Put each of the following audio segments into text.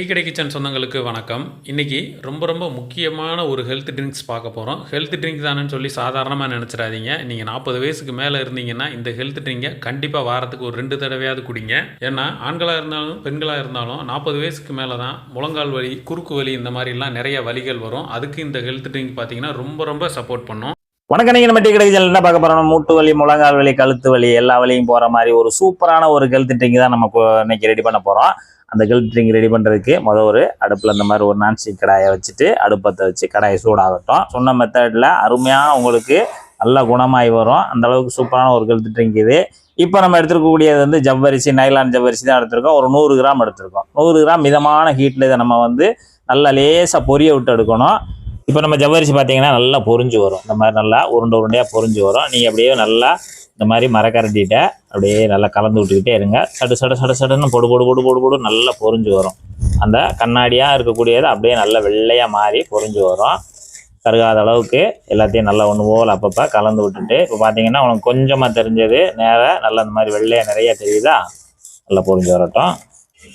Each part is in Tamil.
டீ கடை கிச்சன் சொந்தங்களுக்கு வணக்கம். இன்றைக்கி ரொம்ப ரொம்ப முக்கியமான ஒரு ஹெல்த் ட்ரிங்க்ஸ் பார்க்க போகிறோம் ஹெல்த் ட்ரிங்க் தானேன்னு சொல்லி சாதாரணமாக நினச்சிடாதீங்க. நீங்கள் நாற்பது வயசுக்கு மேலே இருந்தீங்கன்னா இந்த ஹெல்த் ட்ரிங்கை கண்டிப்பாக வாரத்துக்கு ஒரு ரெண்டு தடவையாவது குடிங்க. ஏன்னா ஆண்களாக இருந்தாலும் பெண்களாக இருந்தாலும் நாற்பது வயசுக்கு மேலே தான் முழங்கால் வலி குறுக்கு வலி இந்த மாதிரிலாம் நிறைய வலிகள் வரும். அதுக்கு இந்த ஹெல்த் ட்ரிங்க் பார்த்தீங்கன்னா ரொம்ப ரொம்ப சப்போர்ட் பண்ணும். வணக்கம். நீங்கள் நம்ம டீ கடை என்ன பார்க்க போகிறோம் மூட்டு வலி முழங்கால் வலி கழுத்து வலி எல்லா வலியும் போகிற மாதிரி ஒரு சூப்பரான ஒரு ஹெல்த் ட்ரிங்க் தான் நம்ம இப்போ இன்னைக்கு ரெடி பண்ண போகிறோம் அந்த ஹெல்த் ட்ரிங்க் ரெடி பண்ணுறதுக்கு மொதல் ஒரு அடுப்பில் இந்த மாதிரி ஒரு நான்ஸ்டிக் கடாயை வச்சுட்டு அடுப்பத்தை வச்சு கடாயை சூடாகட்டும். சொன்ன மெத்தடில் அருமையாக உங்களுக்கு நல்ல குணமாகி வரும். அந்த அளவுக்கு சூப்பரான ஒரு ஹெல்த் ட்ரிங்க் இது. இப்போ நம்ம எடுத்துருக்கக்கூடியது வந்து ஜவ்வரிசி நைலான் ஜவ்வரிசி தான் எடுத்திருக்கோம். ஒரு நூறு கிராம் எடுத்திருக்கோம். நூறு கிராம் மிதமான ஹீட்டில் இதை நம்ம வந்து நல்லா லேசாக பொரிய விட்டு எடுக்கணும். இப்போ நம்ம ஜவ்வரிசி பார்த்தீங்கன்னா நல்லா பொரிஞ்சு வரும். இந்த மாதிரி நல்லா உருண்டை உருண்டையாக பொரிஞ்சு வரும். நீங்கள் அப்படியே நல்லா இந்த மாதிரி மரக்கரண்டிகிட்ட அப்படியே நல்லா கலந்து விட்டுக்கிட்டே இருங்க. சடு சட சட சடன்னு பொடு பொடு பொடு பொடு பொடு நல்லா பொரிஞ்சு வரும். அந்த கண்ணாடியாக இருக்கக்கூடியது அப்படியே நல்லா வெள்ளையாக மாறி பொரிஞ்சு வரும். கருகாத அளவுக்கு எல்லாத்தையும் நல்லா ஒன்று போல் அப்பப்போ கலந்து விட்டுட்டு இப்போ பார்த்தீங்கன்னா உனக்கு கொஞ்சமாக தெரிஞ்சது நேராக நல்லா அந்த மாதிரி வெள்ளையாக நிறைய தெரியுதா? நல்லா பொரிஞ்சு வரட்டும்.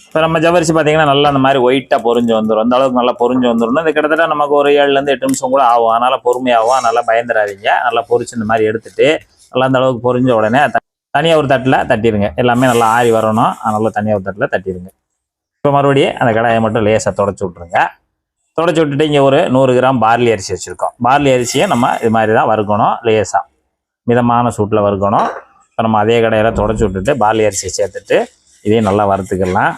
இப்போ நம்ம ஜவரிசி பார்த்தீங்கன்னா நல்லா அந்த மாதிரி ஒயிட்டாக பொரிஞ்சு வந்துடும் அந்த அளவுக்கு நல்லா பொரிஞ்சு வந்துடும் இது கிட்டத்தட்ட நமக்கு ஒரு ஏழுலேருந்து எட்டு நிமிஷம் கூட ஆகும். அதனால் பொறுமையாகும் நல்லா பயந்துடாதீங்க. நல்லா பொரிச்சு இந்த மாதிரி எடுத்துகிட்டு நல்லா அந்த அளவுக்கு பொரிஞ்ச உடனே தனியாக ஒரு தட்டில் தட்டிடுங்க எல்லாமே நல்லா ஆறி வரணும். நல்லா தனியாக ஒரு தட்டில் தட்டிடுங்க இப்போ மறுபடியும் அந்த கடாயை மட்டும் லேசாக தொடச்சி விட்ருங்க தொடச்சி விட்டுட்டு இங்கே ஒரு நூறு கிராம் பார்லி அரிசி வச்சுருக்கோம். பார்லி அரிசியை நம்ம இது மாதிரி தான் வறுக்கணும் லேசாக மிதமான சூட்டில் வறுக்கணும். இப்போ நம்ம அதே கடையில் தொடச்சி விட்டுட்டு பார்லி அரிசியை சேர்த்துட்டு இதையும் நல்லா வறுத்துக்கலாம்.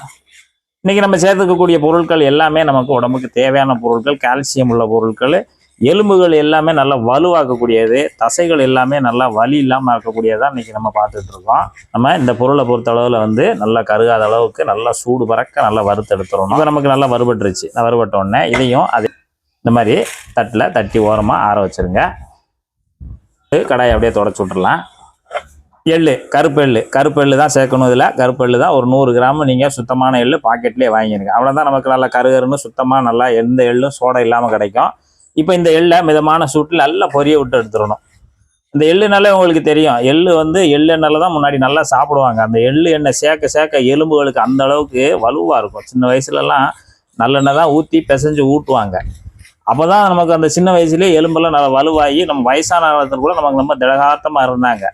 இன்றைக்கி நம்ம சேர்த்துக்கக்கூடிய பொருட்கள் எல்லாமே நமக்கு உடம்புக்கு தேவையான பொருட்கள் கால்சியம் உள்ள பொருட்கள் எலும்புகள் எல்லாமே நல்லா வலுவாக்கக்கூடியது தசைகள் எல்லாமே நல்லா வலி இல்லாமல் இருக்கக்கூடியதாக இன்றைக்கி நம்ம பார்த்துட்டு இருக்கோம். நம்ம இந்த பொருளை பொறுத்த அளவில் வந்து நல்லா கருகாத அளவுக்கு நல்லா சூடு பறக்க நல்லா வறுத்து எடுத்துடணும். இப்போ நமக்கு நல்லா வறுபட்டுருச்சு. நான் வறுபட்ட உடனே இதையும் அது இந்த மாதிரி தட்டில் தட்டி ஓரமாக ஆற வச்சுருங்க. கடாயை அப்படியே தொடச்சி விட்றலாம் எள்ளு கருப்பு எள்ளு. கருப்பு எள்ளு தான் சேர்க்கணும் இதில். கருப்பு எள்ளு தான் ஒரு நூறு கிராம் நீங்கள் சுத்தமான எள்ளு பாக்கெட்லேயே வாங்கிடுங்க அவ்வளோதான் நமக்கு நல்லா கருகருன்னு சுத்தமாக நல்லா எந்த எள்ளும் சோடை இல்லாமல் கிடைக்கும். இப்போ இந்த எள்ளை மிதமான சூட்டில் நல்லா பொரிய விட்டு எடுத்துடணும். இந்த எள்ளுனாலே உங்களுக்கு தெரியும். எள்ளு வந்து எள்ளு எண்ணெயில் தான் முன்னாடி நல்லா சாப்பிடுவாங்க. அந்த எள்ளு எண்ணெய் சேர்க்க சேர்க்க எலும்புகளுக்கு அந்த அளவுக்கு வலுவாக இருக்கும். சின்ன வயசுலலாம் நல்லெண்ணெய் தான் ஊற்றி பிசைஞ்சு ஊட்டுவாங்க. அப்போ தான் நமக்கு அந்த சின்ன வயசுலேயே எலும்பெல்லாம் நல்லா வலுவாகி நம்ம வயசான காலத்தில் கூட நமக்கு ரொம்ப திடகாத்தமாக இருந்தாங்க.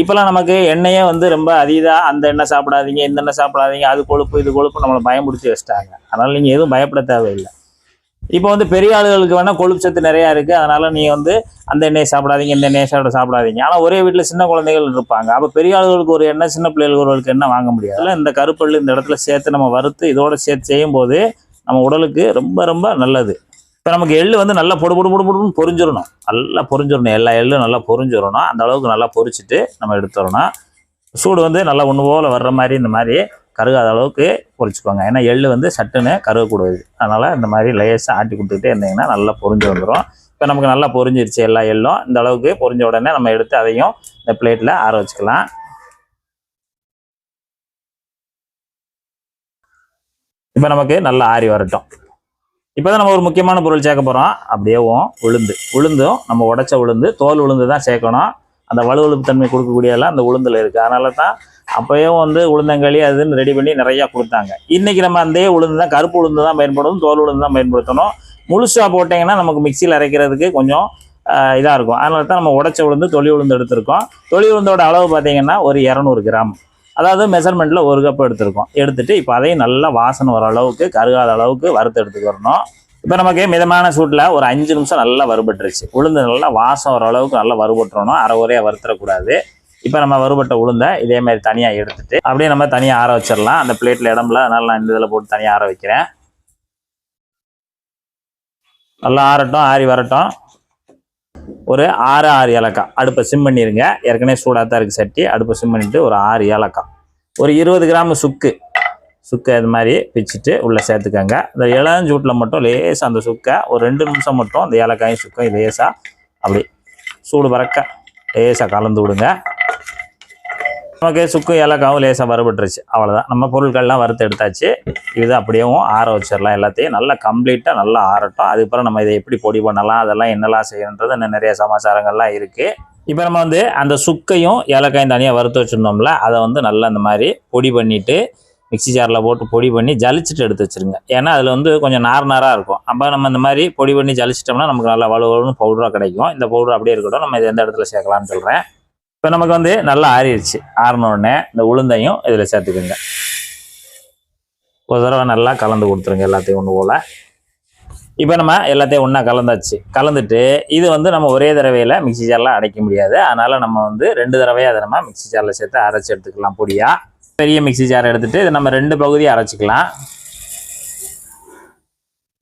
இப்போலாம் நமக்கு எண்ணெயே வந்து ரொம்ப அதிதாக அந்த எண்ணெய் சாப்பிடாதீங்க இந்த எண்ணெய் சாப்பிடாதீங்க அது கொழுப்பு இது கொழுப்பு நம்மளை பயமுடுத்தி வச்சிட்டாங்க. அதனால் நீங்கள் எதுவும் பயப்பட தேவையில்லை. இப்போ வந்து பெரிய ஆளுகளுக்கு வேணால் கொழுப்பு சத்து நிறையா இருக்குது அதனால் நீங்கள் வந்து அந்த எண்ணெயை சாப்பிடாதீங்க இந்த எண்ணெயை சாப்பிட சாப்பிடாதீங்க. ஆனால் ஒரே வீட்டில் சின்ன குழந்தைகள் இருப்பாங்க. அப்போ பெரிய ஆளுகளுக்கு ஒரு எண்ணெய் சின்ன பிள்ளைகளுக்கு ஒருவருக்கு எண்ணெய் வாங்க முடியாது. அதனால இந்த கருப்பள்ளி இந்த இடத்துல சேர்த்து நம்ம வறுத்து இதோட சேர்த்து செய்யும்போது நம்ம உடலுக்கு ரொம்ப ரொம்ப நல்லது. இப்போ நமக்கு எள்ளு வந்து நல்லா பொடு பொடு பொடு பொடுன்னு பொரிஞ்சிடணும் நல்லா பொரிஞ்சிடணும் எல்லா எள்ளும் நல்லா பொரிஞ்சிடணும் அந்த அளவுக்கு நல்லா பொரிச்சிட்டு நம்ம எடுத்துடணும். சூடு வந்து நல்லா ஒன்று போல் வர்ற மாதிரி இந்த மாதிரி கருகாத அளவுக்கு பொரிச்சுக்கோங்க ஏன்னா எள் வந்து சட்டுன்னு கருகக்கூடாது. அதனால் இந்த மாதிரி லேசாக ஆட்டி கொடுத்துக்கிட்டே இருந்தீங்கன்னா நல்லா பொரிஞ்சு வந்துடும் இப்போ நமக்கு நல்லா பொறிஞ்சிருச்சு எல்லா எள்ளும். இந்த அளவுக்கு பொரிஞ்ச உடனே நம்ம எடுத்து அதையும் இந்த பிளேட்டில் ஆற வச்சுக்கலாம். இப்போ நமக்கு நல்லா ஆறி வரட்டும். இப்போ தான் நம்ம ஒரு முக்கியமான பொருள் சேர்க்க போகிறோம் அப்படியேவும் உளுந்து. உளுந்தும் நம்ம உடச்ச உளுந்து தோல் உளுந்து தான் சேர்க்கணும். அந்த வலுவழுப்பு தன்மை கொடுக்கக்கூடியதெல்லாம் அந்த உளுந்தில் இருக்குது அதனால தான் அப்போயும் வந்து உளுந்தங்களி அதுன்னு ரெடி பண்ணி நிறையா கொடுத்தாங்க. இன்றைக்கி நம்ம அந்த உளுந்து தான் கருப்பு உளுந்து தான் பயன்படுத்தணும் தோல் உளுந்து தான் பயன்படுத்தணும். முழுசாக போட்டிங்கன்னா நமக்கு மிக்சியில் அரைக்கிறதுக்கு கொஞ்சம் இதாக இருக்கும். அதனால தான் நம்ம உடச்ச உளுந்து தொளி உளுந்து எடுத்திருக்கோம். தொளி உளுந்தோட அளவு பார்த்தீங்கன்னா ஒரு இரநூறு கிராம். அதாவது மெஷர்மெண்ட்டில் ஒரு கப் எடுத்திருக்கோம். எடுத்துகிட்டு இப்போ அதையும் நல்லா வாசனை வர அளவுக்கு கருகாத அளவுக்கு வறுத்து எடுத்துக்கிறணும் இப்போ நமக்கு மிதமான சூட்டில் ஒரு அஞ்சு நிமிஷம் நல்லா வறுபட்டுருச்சு. உளுந்து நல்லா வாசம் வர அளவுக்கு நல்லா வறுபட்டுறணும். அரை உரையாக வறுத்துறக்கூடாது. இப்போ நம்ம வறுபட்ட உளுந்தை இதே மாதிரி தனியாக எடுத்துட்டு அப்படியே நம்ம தனியாக ஆற வச்சிடலாம். அந்த பிளேட்டில் இடம்ல அதனால நான் இந்த இதில் போட்டு தனியாக ஆற வைக்கிறேன். நல்லா ஆறட்டும் ஆறி வரட்டும். ஒரு ஆறு ஆறு ஏலக்காய். அடுப்பை சிம் பண்ணிடுங்க ஏற்கனவே சூடாக தான் இருக்குது சட்டி. அடுப்பை சிம் பண்ணிட்டு ஒரு ஆறு ஏலக்காய். ஒரு இருபது கிராம் சுக்கு. சுக்கை இது மாதிரி பிச்சுட்டு உள்ளே சேர்த்துக்கோங்க. இந்த இளஞ்சூட்டில் மட்டும் லேசாக அந்த சுக்கை ஒரு ரெண்டு நிமிஷம் மட்டும் அந்த ஏலக்காயும் சுக்கையும் லேசாக அப்படி சூடு பறக்க. லேசாக கலந்து விடுங்க. நமக்கு சுக்கும் ஏலக்காவும் லேசாக வறுபட்டுருச்சு. அவ்வளோதான் நம்ம பொருட்கள்லாம் வறுத்து எடுத்தாச்சு. இது அப்படியேவும் ஆற வச்சிடலாம் எல்லாத்தையும். நல்லா கம்ப்ளீட்டாக நல்லா ஆறட்டும். அதுக்கப்புறம் நம்ம இதை எப்படி பொடி பண்ணலாம் அதெல்லாம் என்னெல்லாம் செய்யணுன்றது இன்னும் நிறைய சமாச்சாரங்கள்லாம் இருக்குது இப்போ நம்ம வந்து அந்த சுக்கையும் ஏலக்காயும் தனியாக வறுத்து வச்சுருந்தோம்ல அதை வந்து நல்லா இந்த மாதிரி பொடி பண்ணிவிட்டு மிக்ஸி ஜாரில் போட்டு பொடி பண்ணி ஜலிச்சுட்டு எடுத்து வச்சிருங்க. ஏன்னா அதில் வந்து கொஞ்சம் நார் நாராக இருக்கும். அப்போ நம்ம இந்த மாதிரி பொடி பண்ணி ஜலிச்சிட்டோம்னா நமக்கு நல்லா வலுவலுன்னு பவுடராக கிடைக்கும். இந்த பவுடர் அப்படியே இருக்கட்டும். நம்ம இது எந்த இடத்துல சேர்க்கலாம்னு சொல்கிறேன் இப்போ நமக்கு வந்து நல்லா ஆறிடுச்சு. ஆறினோடனே இந்த உளுந்தையும் இதில் சேர்த்துக்குங்க. ஒரு தடவை நல்லா கலந்து கொடுத்துருங்க எல்லாத்தையும் ஒன்று போல். இப்போ நம்ம எல்லாத்தையும் ஒன்றா கலந்தாச்சு. கலந்துட்டு இது வந்து நம்ம ஒரே தடவையில் மிக்ஸி ஜாரில் அடைக்க முடியாது. அதனால் நம்ம வந்து ரெண்டு தடவையாக அதை நம்ம மிக்ஸி ஜாரில் சேர்த்து அரைச்சி எடுத்துக்கலாம் பொடியாக பெரிய மிக்ஸி ஜார் எடுத்துகிட்டு இதை நம்ம ரெண்டு பகுதியாக அரைச்சிக்கலாம்.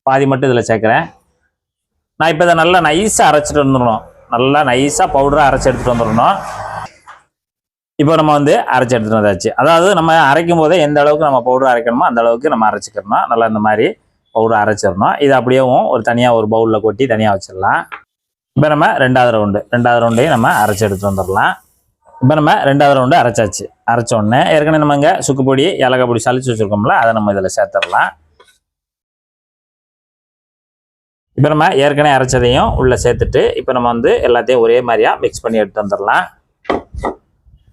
பாதி மட்டும் இதில் சேர்க்குறேன். நான் இப்போ இதை நல்லா நைஸாக அரைச்சிட்டு வந்துடணும். நல்லா நைஸாக பவுடராக அரைச்சி எடுத்துகிட்டு வந்துடணும். இப்போ நம்ம வந்து அரைச்சி எடுத்துகிட்டு வந்தாச்சு. அதாவது நம்ம அரைக்கும் போதே எந்த அளவுக்கு நம்ம பவுடர் அரைக்கணுமோ அந்த அளவுக்கு நம்ம அரைச்சிக்கிறணும். நல்லா இந்த மாதிரி பவுடர் அரைச்சிடணும். இது அப்படியேவும் ஒரு தனியாக ஒரு பவுலில் கொட்டி தனியாக வச்சிடலாம். இப்போ நம்ம ரெண்டாவது ரவுண்டு ரெண்டாவது ரவுண்டையும் நம்ம அரைச்சி எடுத்துகிட்டு வந்துடலாம். இப்போ நம்ம ரெண்டாவது ரவுண்டு அரைச்சாச்சு. அரைச்ச உடனே ஏற்கனவே நம்ம இங்கே சுக்கு பொடி ஏலக்காய் பொடி சளிச்சு வச்சுருக்கோம்ல அதை நம்ம இதில் சேர்த்துடலாம். இப்போ நம்ம ஏற்கனவே அரைச்சதையும் உள்ளே சேர்த்துட்டு இப்போ நம்ம வந்து எல்லாத்தையும் ஒரே மாதிரியாக மிக்ஸ் பண்ணி எடுத்து வந்துடலாம்.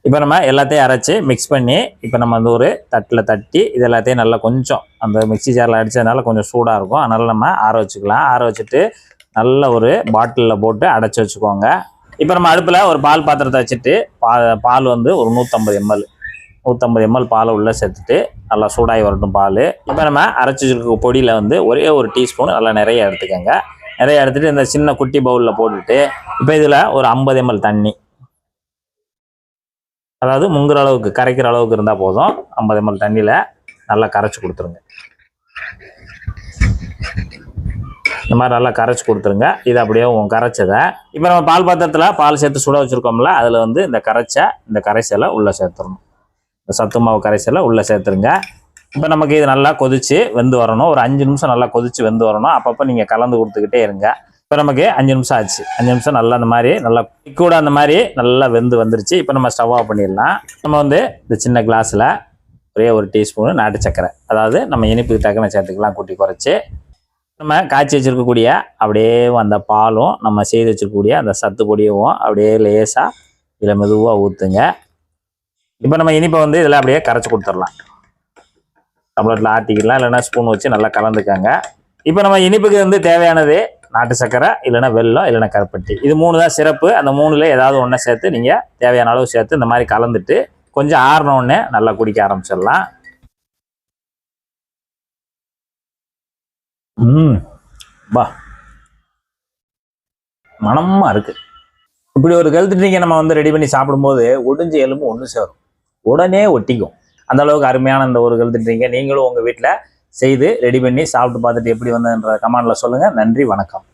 இப்போ நம்ம எல்லாத்தையும் அரைச்சி மிக்ஸ் பண்ணி இப்போ நம்ம வந்து ஒரு தட்டில் தட்டி இது எல்லாத்தையும் நல்லா கொஞ்சம் அந்த மிக்ஸி ஜாரில் அடித்ததுனால கொஞ்சம் சூடாக இருக்கும். அதனால் நம்ம ஆற வச்சுக்கலாம். ஆற வச்சுட்டு நல்ல ஒரு பாட்டிலில் போட்டு அடைச்சி வச்சுக்கோங்க. இப்போ நம்ம அடுப்பில் ஒரு பால் பாத்திரத்தை வச்சுட்டு பா பால் வந்து ஒரு நூற்றம்பது எம்எல் நூற்றம்பது எம்எல் பாலை உள்ளே சேர்த்துட்டு நல்லா சூடாகி வரட்டும் பால். இப்போ நம்ம அரைச்சி வச்சுருக்க பொடியில் வந்து ஒரே ஒரு டீஸ்பூன் நல்லா நிறைய எடுத்துக்கோங்க. நிறைய எடுத்துகிட்டு இந்த சின்ன குட்டி பவுலில் போட்டுட்டு இப்போ இதில் ஒரு ஐம்பது எம்எல் தண்ணி. அதாவது முங்குற அளவுக்கு கரைக்கிற அளவுக்கு இருந்தால் போதும். ஐம்பது எம்எல் தண்ணியில் நல்லா கரைச்சி கொடுத்துருங்க. இந்த மாதிரி நல்லா கரைச்சி கொடுத்துருங்க. இது அப்படியே உன் கரைச்சதை. இப்போ நம்ம பால் பாத்திரத்தில் பால் சேர்த்து சுட வச்சுருக்கோம்ல அதில் வந்து இந்த கரைச்ச இந்த கரைசலை உள்ளே சேர்த்துடணும். இந்த சத்து மாவு கரைசலை உள்ளே சேர்த்துருங்க. இப்போ நமக்கு இது நல்லா கொதிச்சு வெந்து வரணும். ஒரு அஞ்சு நிமிஷம் நல்லா கொதிச்சு வெந்து வரணும். அப்பப்போ நீங்கள் கலந்து கொடுத்துக்கிட்டே இருங்க. இப்போ நமக்கு அஞ்சு நிமிஷம் ஆச்சு. அஞ்சு நிமிஷம் நல்லா அந்த மாதிரி நல்லா கூட அந்த மாதிரி நல்லா வெந்து வந்துருச்சு. இப்போ நம்ம ஸ்டவ் ஆஃப் பண்ணிடலாம். நம்ம வந்து இந்த சின்ன கிளாஸில் ஒரே ஒரு டீஸ்பூனு நாட்டு சக்கரை அதாவது நம்ம இனிப்புக்கு தக்கன சேர்த்துக்கலாம் கூட்டி குறைச்சி நம்ம காய்ச்சி வச்சுருக்கக்கூடிய அப்படியே அந்த பாலும் நம்ம செய்து வச்சிருக்கக்கூடிய அந்த சத்து பொடியவும் அப்படியே லேசாக இதில் மெதுவாக ஊற்றுங்க இப்போ நம்ம இனிப்பை வந்து இதில் அப்படியே கரைச்சி கொடுத்துடலாம். டம்ளரில் ஆட்டிக்கலாம் இல்லைன்னா ஸ்பூன் வச்சு நல்லா கலந்துக்கங்க. இப்போ நம்ம இனிப்புக்கு வந்து தேவையானது நாட்டு சர்க்கரை இல்லைனா வெள்ளம் இல்லைன்னா கருப்பட்டி. இது மூணு தான் சிறப்பு. அந்த மூணுல ஏதாவது ஒன்றை சேர்த்து நீங்கள் தேவையான அளவு சேர்த்து இந்த மாதிரி கலந்துட்டு கொஞ்சம் ஆறின உடனே நல்லா குடிக்க ஆரம்பிச்சிடலாம். ம். பா. மனமா இருக்கு. இப்படி ஒரு கழுத்து நம்ம வந்து ரெடி பண்ணி சாப்பிடும்போது ஒடிஞ்ச எலும்பு ஒன்று சேரும். உடனே ஒட்டிக்கும். அந்த அளவுக்கு அருமையான இந்த ஒரு கழுத்து நீங்களும் உங்கள் வீட்டில் செய்து ரெடி பண்ணி சாப்பிட்டு பார்த்துட்டு எப்படி வந்ததுன்ற கமாண்டில் சொல்லுங்கள் நன்றி வணக்கம்.